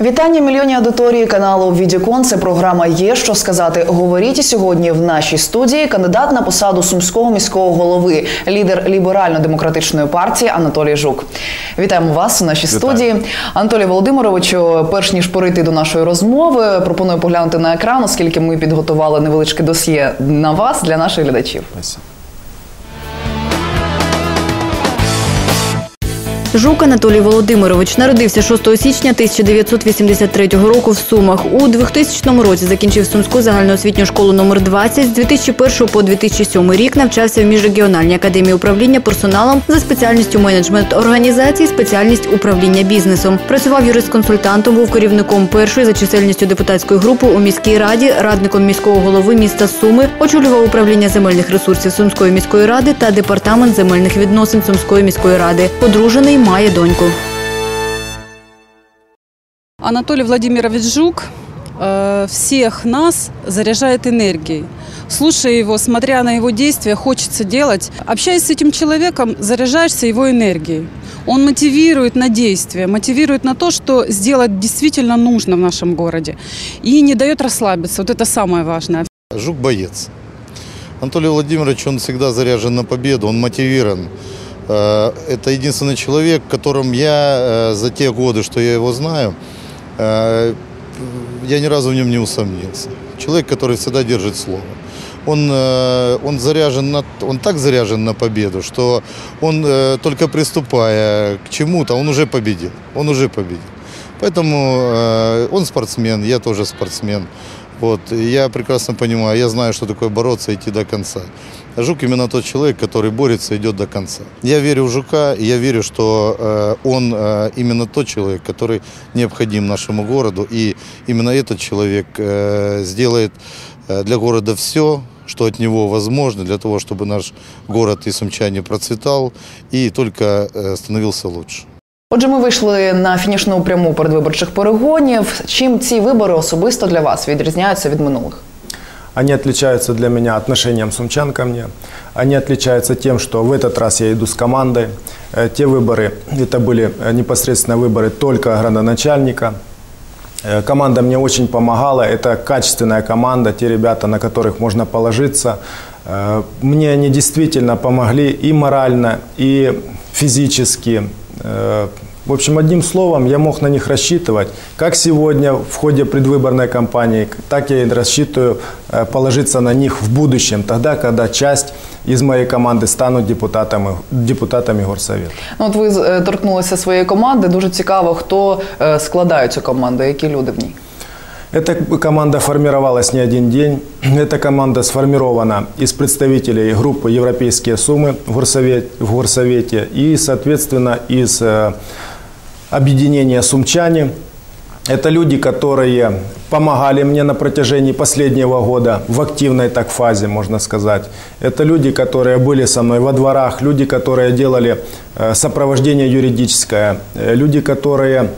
Вітання мільйонній аудиторії каналу Відікон. Це програма є що сказати. Говоріть сьогодні в нашій студії кандидат на посаду сумського міського голови, лідер ліберально-демократичної партії Анатолій Жук. Вітаємо вас у нашій студії. Анатолій Володимировичу. Перш ніж перейти до нашої розмови, пропоную поглянути на екран, оскільки ми підготували невеличке досьє на вас для наших глядачів. Спасибо. Жук Анатолій Володимирович народився 6 січня 1983 року в Сумах. У 2000 році закінчив Сумську загальноосвітню школу номер 20 З 2001 по 2007 рік навчався в міжрегіональній академії управління персоналом за спеціальністю менеджмент організації, спеціальність управління бізнесом. Працював юрисконсультантом, був керівником першої за чисельністю депутатської групи у міській раді, радником міського голови міста Суми, очолював управління земельних ресурсів Сумської міської ради та департамент земельних відносин Сумської міської ради. Подружений має доньку. Анатолий Владимирович Жук всех нас заряжает энергией. Слушая его, смотря на его действия, хочется делать. Общаясь с этим человеком, заряжаешься его энергией. Он мотивирует на действие, мотивирует на то, что сделать действительно нужно в нашем городе. И не дает расслабиться. Вот это самое важное. Жук боец. Анатолий Владимирович, он всегда заряжен на победу, он мотивирован. Э, Это единственный человек, которым я э, за те годы, что я его знаю, э, я ни разу в нем не усомнился. Человек, который всегда держит слово. Он, он заряжен на, он так заряжен на победу, что он только приступая к чему-то, он уже победил. Он уже победил. Поэтому он спортсмен, я тоже спортсмен. Вот, я прекрасно понимаю, я знаю, что такое бороться идти до конца. Жук именно тот человек, который борется идет до конца. Я верю в Жука, и я верю, что э, он э, именно тот человек, который необходим нашему городу. И именно этот человек э, сделает э, для города все, что от него возможно, для того, чтобы наш город и сумчане процветал и только э, становился лучше. Отже, ми вийшли на фінішну пряму передвиборчих перегонів. Чим ці вибори особисто для вас відрізняються від минулих? Они отличаются для меня отношением сумчан ко мне. Они отличаются тем, что в этот раз я иду с командой. Э, Те выборы, это были э, непосредственно выборы только градоначальника. Э, Команда мне очень помогала. Это качественная команда, те ребята, на которых можно положиться. Э, Мне они действительно помогли и морально, и физически. Э, В общем, одним словом, я мог на них рассчитывать. Как сегодня в ходе предвыборной кампании, так я и рассчитываю э, положиться на них в будущем, тогда, когда часть из моей команды станут депутатами, депутатами горсовета. Ну, от ви е, торкнулися своєї команди. Дуже цікаво, хто е, складає цю команду, які люди в ній. Эта команда формировалась не один день. Эта команда сформирована из представителей группы «Европейские суммы» в горсовете, в горсовете и, соответственно, из э, объединения «Сумчане». Это люди, которые помогали мне на протяжении последнего года в активной так фазе, можно сказать. Это люди, которые были со мной во дворах, люди, которые делали э, сопровождение юридическое, э, люди, которые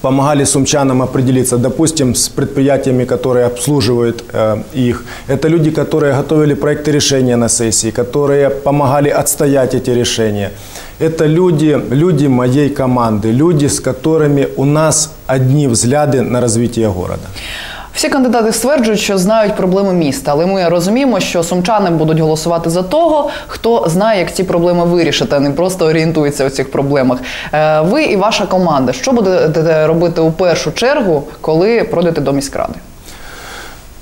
помогали сумчанам определиться, допустим, с предприятиями, которые обслуживают э, их. Это люди, которые готовили проекты решения на сессии, которые помогали отстоять эти решения. Это люди, люди моей команды, люди, с которыми у нас одни взгляды на развитие города. Всі кандидати стверджують, що знають проблеми міста, але ми розуміємо, що сумчани будуть голосувати за того, хто знає, як ці проблеми вирішити, а не просто орієнтується у цих проблемах. Е, Ви і ваша команда, що будете робити у першу чергу, коли пройдете до міськради?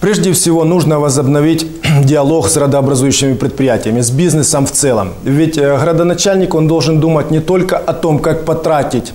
Прежде всего нужно возобновить диалог с градообразующими предприятиями, с бизнесом в целом. Ведь э, градоначальник, он должен думать не только о том, как потратить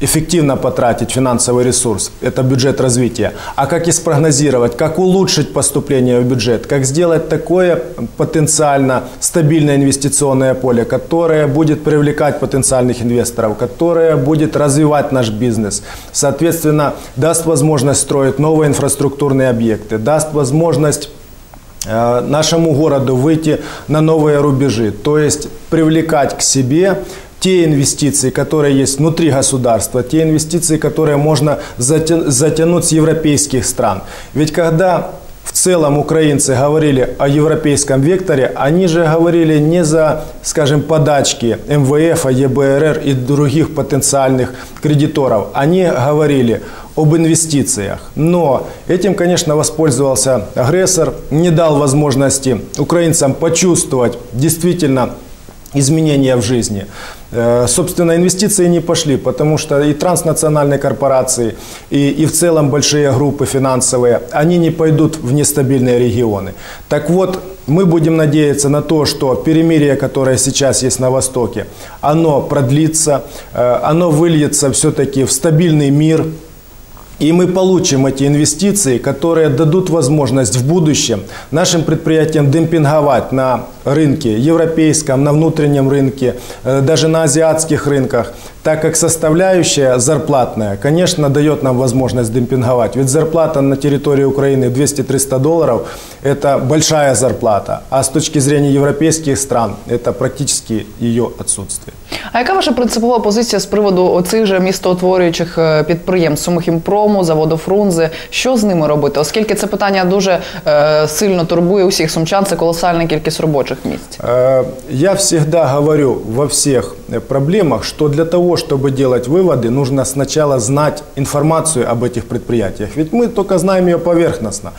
эффективно потратить финансовый ресурс, это бюджет развития, а как и спрогнозировать, как улучшить поступление в бюджет, как сделать такое потенциально стабильное инвестиционное поле, которое будет привлекать потенциальных инвесторов, которое будет развивать наш бизнес, соответственно, даст возможность строить новые инфраструктурные объекты, даст возможность э, нашему городу выйти на новые рубежи, то есть привлекать к себе те инвестиции, которые есть внутри государства, те инвестиции, которые можно затя- затянуть с европейских стран. Ведь когда в целом украинцы говорили о европейском векторе, они же говорили не за, скажем, подачки МВФ, ЕБРР и других потенциальных кредиторов. Они говорили об инвестициях. Но этим, конечно, воспользовался агрессор, не дал возможности украинцам почувствовать действительно изменения в жизни. Э, Собственно, инвестиции не пошли, потому что и транснациональные корпорации, и, и в целом большие группы финансовые, они не пойдут в нестабильные регионы. Так вот, мы будем надеяться на то, что перемирие, которое сейчас есть на Востоке, оно продлится, э, оно выльется все-таки в стабильный мир, и мы получим эти инвестиции, которые дадут возможность в будущем нашим предприятиям демпинговать на рынке европейском, на внутреннем рынке, э, даже на азиатских рынках, так как составляющая зарплатная, конечно, дает нам возможность демпинговать. Ведь зарплата на территории Украины 200-300 долларов – это большая зарплата, а с точки зрения европейских стран это практически ее отсутствие. А яка ваша принципова позиція з приводу оцих же містоутворюючих е, підприємств Сумихімпрому, заводу Фрунзе? Що з ними робити? Оскільки це питання дуже е, сильно турбує усіх сумчан, це колосальна кількість робочих місць. Э, Я всегда говорю во всех э, проблемах, что для того, чтобы делать выводы, нужно сначала знать информацию об этих предприятиях. Ведь мы только знаем ее поверхностно.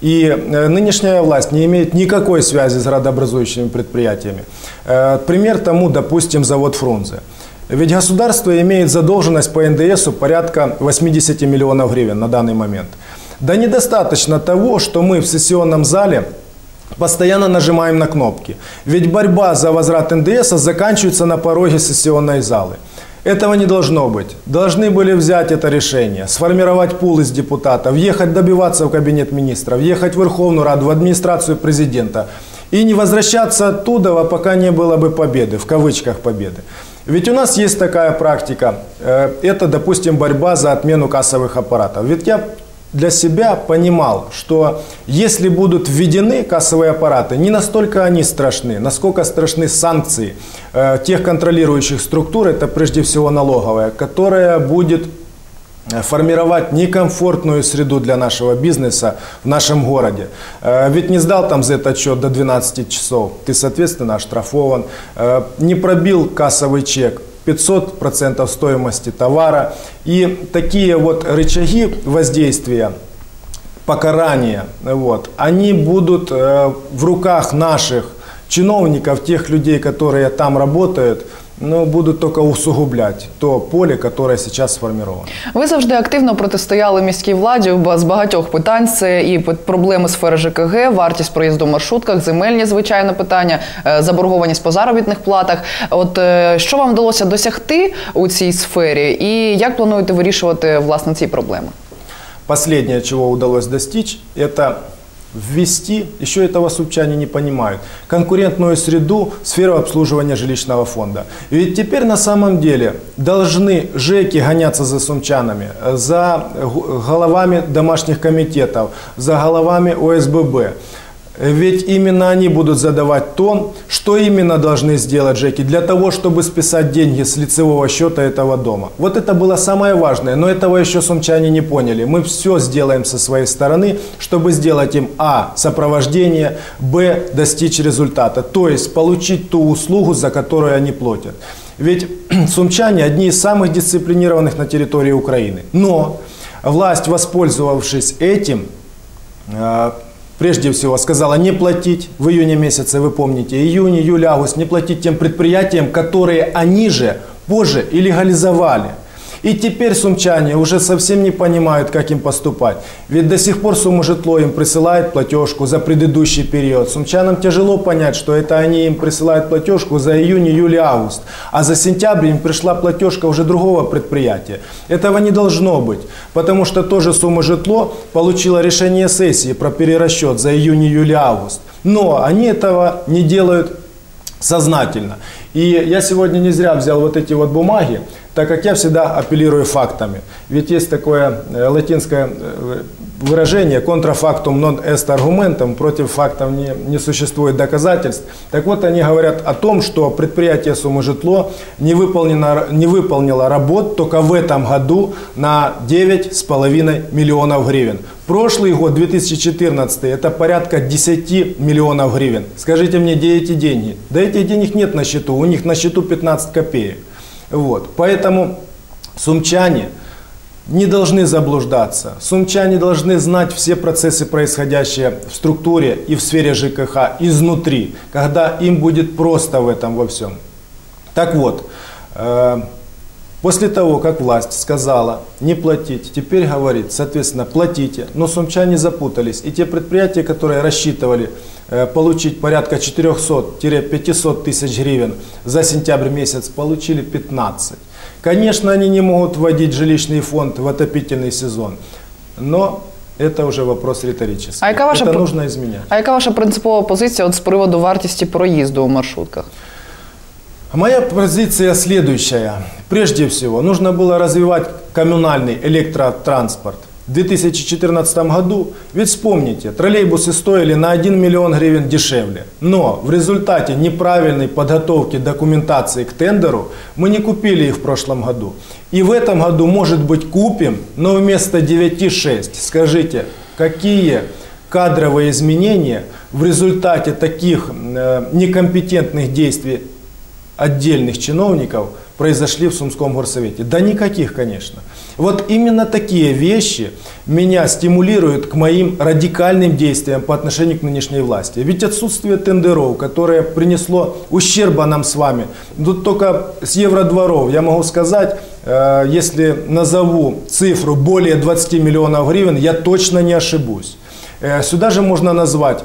И э, нынешняя власть не имеет никакой связи с градообразующими предприятиями. Э, Пример тому, допустим, завод Фрунзе. Ведь государство имеет задолженность по НДСу порядка 80 миллионов гривен на данный момент. Да недостаточно того, что мы в сессионном зале постоянно нажимаем на кнопки. Ведь борьба за возврат НДС заканчивается на пороге сессионной залы. Этого не должно быть. Должны были взять это решение, сформировать пул из депутатов, ехать добиваться в кабинет министров, ехать в Верховную Раду, в администрацию президента и не возвращаться оттуда, пока не было бы победы, в кавычках победы. Ведь у нас есть такая практика, э, это, допустим, борьба за отмену кассовых аппаратов. Ведь я для себя понимал, что если будут введены кассовые аппараты, не настолько они страшны, насколько страшны санкции э, тех контролирующих структур, это прежде всего налоговая, которая будет э, формировать некомфортную среду для нашего бизнеса в нашем городе. Э, Ведь не сдал там за этот счет до 12 часов, ты, соответственно, оштрафован. Э, Не пробил кассовый чек, 500% стоимости товара. И такие вот рычаги воздействия, покарания, вот, они будут э, в руках наших чиновников, тех людей, которые там работают, но будут только усугублять то поле, которое сейчас сформировано. Ви завжди активно протистояли міській владі з багатьох питань. Це і проблеми сфери ЖКГ, вартість проїзду в маршрутках, земельні звичайно питання, е, заборгованість по заробітних платах. От е, що вам вдалося досягти у цій сфері, і як плануєте вирішувати власне ці проблеми? Последнее, чего удалось достичь, это ввести, еще этого сумчане не понимают, конкурентную среду сферу обслуживания жилищного фонда. И ведь теперь на самом деле должны ЖЭКи гоняться за сумчанами, за головами домашних комитетов, за головами ОСББ. Ведь именно они будут задавать тон, что именно должны сделать ЖЭКи для того, чтобы списать деньги с лицевого счета этого дома. Вот это было самое важное, но этого еще сумчане не поняли. Мы все сделаем со своей стороны, чтобы сделать им А. Сопровождение, Б. Достичь результата. То есть получить ту услугу, за которую они платят. Ведь сумчане одни из самых дисциплинированных на территории Украины. Но власть, воспользовавшись этим, э, прежде всего сказала не платить в июне месяце, вы помните, июнь, июль, август, не платить тем предприятиям, которые они же позже и легализовали. И теперь сумчане уже совсем не понимают, как им поступать. Ведь до сих пор Сумажитло им присылает платежку за предыдущий период. Сумчанам тяжело понять, что это они им присылают платежку за июнь, июль август. А за сентябрь им пришла платежка уже другого предприятия. Этого не должно быть. Потому что тоже Сумажитло получило решение сессии про перерасчет за июнь, июль август. Но они этого не делают сознательно. И я сегодня не зря взял вот эти вот бумаги, так как я всегда апеллирую фактами. Ведь есть такое э, латинское э, выражение «контрафактум non est argumentum» против фактов не, не существует доказательств. Так вот, они говорят о том, что предприятие «Сумажитло» не, выполнено, не выполнило работ только в этом году на 9,5 миллионов гривен. Прошлый год, 2014, это порядка 10 миллионов гривен. Скажите мне, где эти деньги? Да этих денег нет на счету, у них на счету 15 копеек. Вот. Поэтому сумчане не должны заблуждаться. Сумчане должны знать все процессы, происходящие в структуре и в сфере ЖКХ изнутри, когда им будет просто в этом во всем. Так вот, э, После того, как власть сказала не платить, теперь говорит, соответственно, платите. Но сумчане запутались. И те предприятия, которые рассчитывали э, получить порядка 400-500 тысяч гривен за сентябрь месяц, получили 15. Конечно, они не могут вводить жилищный фонд в отопительный сезон. Но это уже вопрос риторический. А яка ваша это пр- нужно изменять. А яка ваша принципова позиція от з приводу вартості проїзду у маршрутках? Моя позиция следующая. Прежде всего, нужно было развивать коммунальный электротранспорт. В 2014 году, ведь вспомните, троллейбусы стоили на 1 миллион гривен дешевле. Но в результате неправильной подготовки документации к тендеру мы не купили их в прошлом году. И в этом году, может быть, купим, но вместо 9,6. Скажите, какие кадровые изменения в результате таких э, некомпетентных действий отдельных чиновников произошли в Сумском горсовете? Да никаких, конечно. Вот именно такие вещи меня стимулируют к моим радикальным действиям по отношению к нынешней власти. Ведь отсутствие тендеров, которое принесло ущерба нам с вами, тут только с евродворов, я могу сказать, э, если назову цифру более 20 миллионов гривен, я точно не ошибусь. Э, Сюда же можно назвать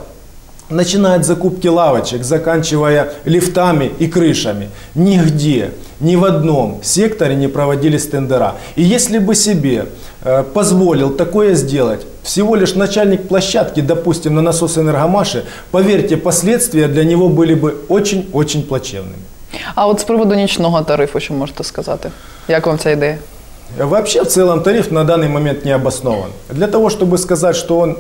Начиная от закупки лавочек, заканчивая лифтами и крышами. Нигде, ни в одном секторе не проводились тендера. И если бы себе э, позволил такое сделать, всего лишь начальник площадки, допустим, на насос Энергомаши, поверьте, последствия для него были бы очень-очень плачевными. А от з приводу нічного тарифу, що можете сказати? Як вам ця ідея? Вообще, в целом, тариф на данный момент не обоснован. Для того, чтобы сказать, что он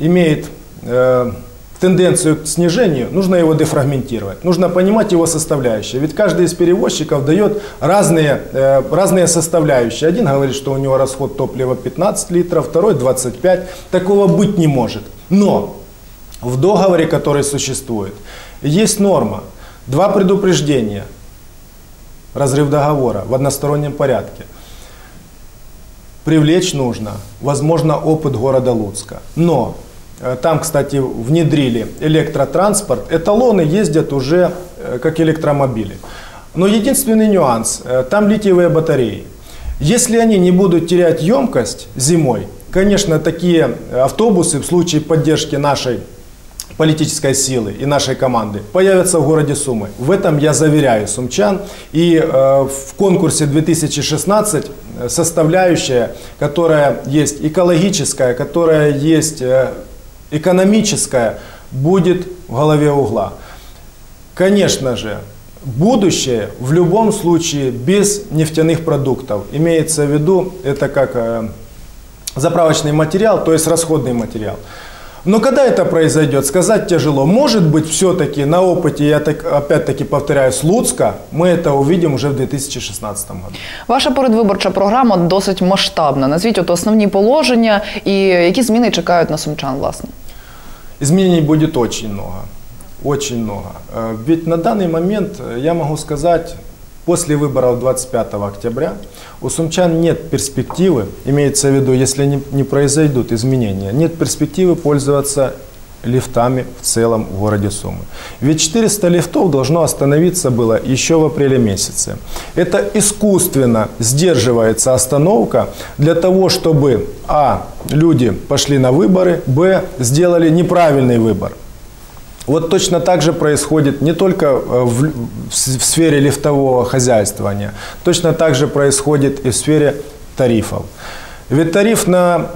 имеет э, тенденцию к снижению, нужно его дефрагментировать. Нужно понимать его составляющие. Ведь каждый из перевозчиков дает разные, э, разные составляющие. Один говорит, что у него расход топлива 15 литров, второй 25. Такого быть не может. Но в договоре, который существует, есть норма. Два предупреждения. Разрыв договора в одностороннем порядке. Привлечь нужно, возможно, опыт города Луцка. Но там, кстати, внедрили электротранспорт. Эталоны ездят уже э, как электромобили. Но единственный нюанс, э, там литиевые батареи. Если они не будут терять емкость зимой, конечно, такие автобусы в случае поддержки нашей политической силы и нашей команды появятся в городе Сумы. В этом я заверяю сумчан. И э, в конкурсе 2016 составляющая, которая есть экологическая, которая есть э, экономическая, будет в голове угла. Конечно же, будущее в любом случае без нефтяных продуктов. Имеется в виду, это как э, заправочный материал, то есть расходный материал. Но когда это произойдет, сказать тяжело. Может быть, все-таки на опыте, я так, опять-таки повторяю, с Луцка, мы это увидим уже в 2016 году. Ваша передвиборча програма досить масштабна. Назвіть от основні положення і які зміни чекають на сумчан, власне. Изменений будет очень много. Очень много. Э, Ведь на данный момент, э, я могу сказать, после выборов 25 октября у сумчан нет перспективы, имеется в виду, если не, не произойдут изменения, нет перспективы пользоваться лифтами в целом в городе Сумы. Ведь 400 лифтов должно остановиться было еще в апреле месяце. Это искусственно сдерживается остановка для того, чтобы а. люди пошли на выборы, б. сделали неправильный выбор. Вот точно так же происходит не только э, в, в сфере лифтового хозяйствования, точно так же происходит и в сфере тарифов. Ведь тариф на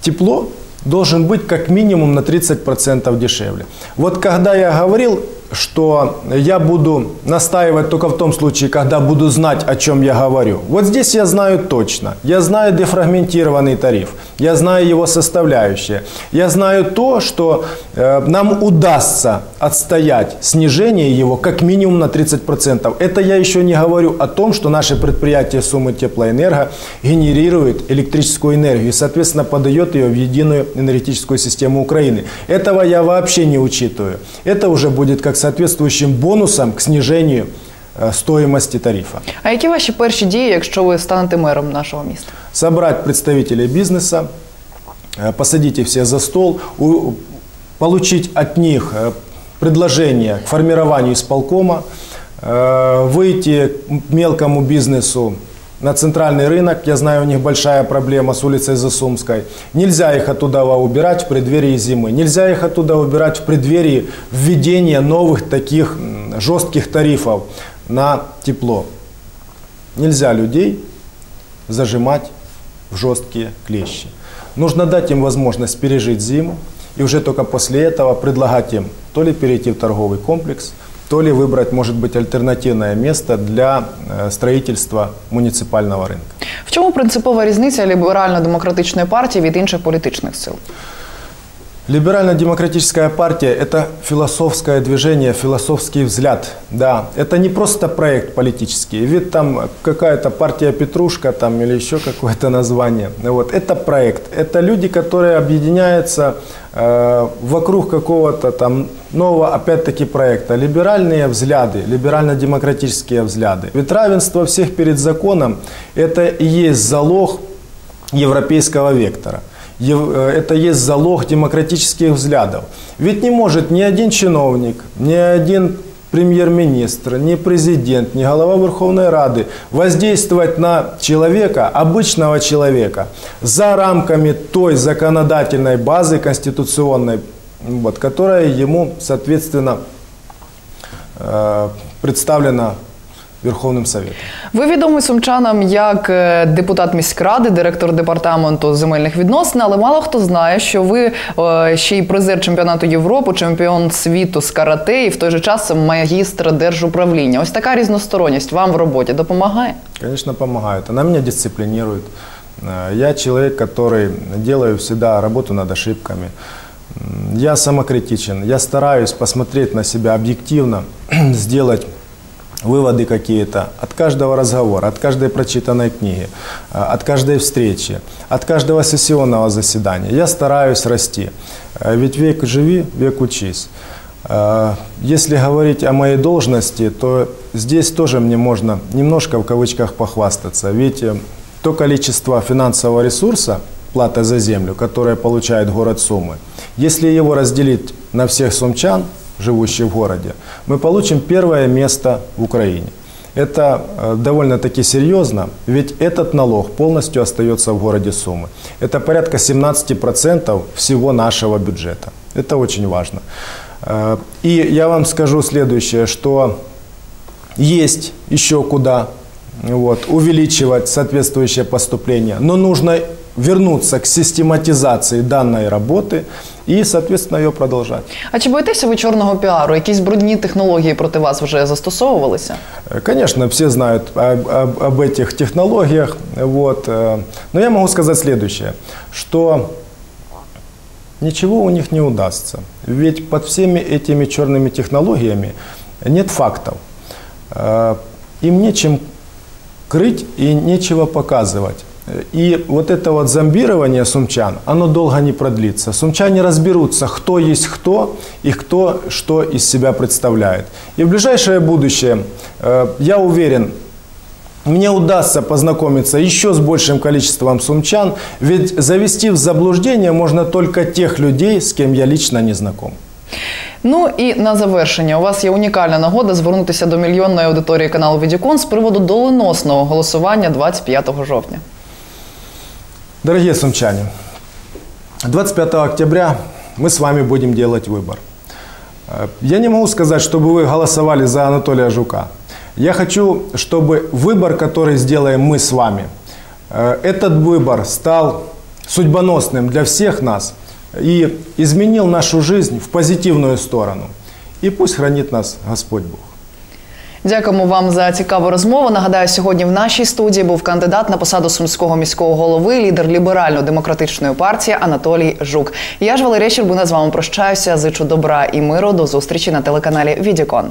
тепло должен быть как минимум на 30% дешевле. Вот когда я говорил, что я буду настаивать только в том случае, когда буду знать, о чем я говорю. Вот здесь я знаю точно. Я знаю дефрагментированный тариф. Я знаю его составляющие. Я знаю то, что э, нам удастся отстоять снижение его как минимум на 30%. Это я еще не говорю о том, что наше предприятие Сумы Теплоэнерго генерирует электрическую энергию и, соответственно, подает ее в единую энергетическую систему Украины. Этого я вообще не учитываю. Это уже будет как соответствующим бонусом к снижению э, стоимости тарифа. А які ваші перші дії, якщо ви станете мером нашого міста? собрать представителей бизнеса, э, посадить их все за стол, у- получить от них э, предложение к формированию исполкома, э, выйти к мелкому бизнесу на центральный рынок. Я знаю, у них большая проблема с улицей Засумской. Нельзя их оттуда убирать в преддверии зимы. Нельзя их оттуда убирать в преддверии введения новых таких жестких тарифов на тепло. Нельзя людей зажимать в жесткие клещи. Нужно дать им возможность пережить зиму и уже только после этого предлагать им то ли перейти в торговый комплекс, то ли выбрать, может быть, альтернативное место для э, строительства муниципального рынка. В чому принципова різниця ліберально-демократичної партії від інших політичних сил? Либерально-демократическая партия – это философское движение, философский взгляд. Да, это не просто проект политический. Ведь там какая-то партия Петрушка там, или еще какое-то название. Вот, это проект. Это люди, которые объединяются э, вокруг какого-то там нового, опять-таки, проекта. Либеральные взгляды, либерально-демократические взгляды. Ведь равенство всех перед законом – это и есть залог европейского вектора. Э, Это есть залог демократических взглядов. Ведь не может ни один чиновник, ни один премьер-министр, ни президент, ни глава Верховной Рады воздействовать на человека, обычного человека, за рамками той законодательной базы конституционной, вот, которая ему, соответственно, э, представлена Верховным Советом. Ви відомий сумчанам як е, депутат міськради, директор департаменту земельних відносин, але мало хто знає, що ви е, ще й призер чемпіонату Європи, чемпіон світу з карате і в той же час магістр держуправління. Ось така різносторонність вам в роботі допомагає? Конечно, помогают. Она меня дисциплинирует. Э, Я человек, который делаю всегда работу над ошибками. М, Я самокритичен. Я стараюсь посмотреть на себя объективно, сделать выводы какие-то от каждого разговора, от каждой прочитанной книги, э, от каждой встречи, от каждого сессионного заседания. Я стараюсь расти. Э, Ведь век живи, век учись. Э, Если говорить о моей должности, то здесь тоже мне можно немножко в кавычках похвастаться. Ведь то количество финансового ресурса, плата за землю, которое получает город Сумы, если его разделить на всех сумчан, живущих в городе, мы получим первое место в Украине. Это э, довольно-таки серьезно, ведь этот налог полностью остается в городе Сумы. Это порядка 17% всего нашего бюджета. Это очень важно. Э, И я вам скажу следующее, что есть еще куда вот, увеличивать соответствующее поступление, но нужно вернуться к систематизации данной работы и, соответственно, ее продолжать. А чи боїтеся ви чорного піару? Якісь брудні технології проти вас вже застосовувалися? Э, Конечно, все знают об, об- об этих технологиях, вот, э, но я могу сказать следующее, что ничего у них не удастся. Ведь под всеми этими черными технологиями нет фактов. Э, Им нечем крыть и нечего показывать. И вот это вот зомбирование сумчан, оно долго не продлится. Сумчане разберутся, кто есть кто и кто что из себя представляет. И в ближайшее будущее, э, я уверен, мне удастся познакомиться еще с большим количеством сумчан, ведь завести в заблуждение можно только тех людей, с кем я лично не знаком. Ну і на завершення у вас є унікальна нагода звернутися до мільйонної аудиторії каналу Відікон з приводу доленосного голосування 25 жовтня. Дорогие сумчане, 25 октября мы с вами будем делать выбор. Э, Я не могу сказать, чтобы вы голосовали за Анатолия Жука. Я хочу, чтобы выбор, который сделаем мы с вами, э, этот выбор стал судьбоносным для всех нас и изменил нашу жизнь в позитивную сторону. И пусть хранит нас Господь Бог. Дякуємо вам за цікаву розмову. Нагадаю, сьогодні в нашій студії був кандидат на посаду сумського міського голови, лідер ліберально-демократичної партії Анатолій Жук. Я ж Валерія Щербина з вами прощаюся. Зичу добра і миру. До зустрічі на телеканалі Відікон.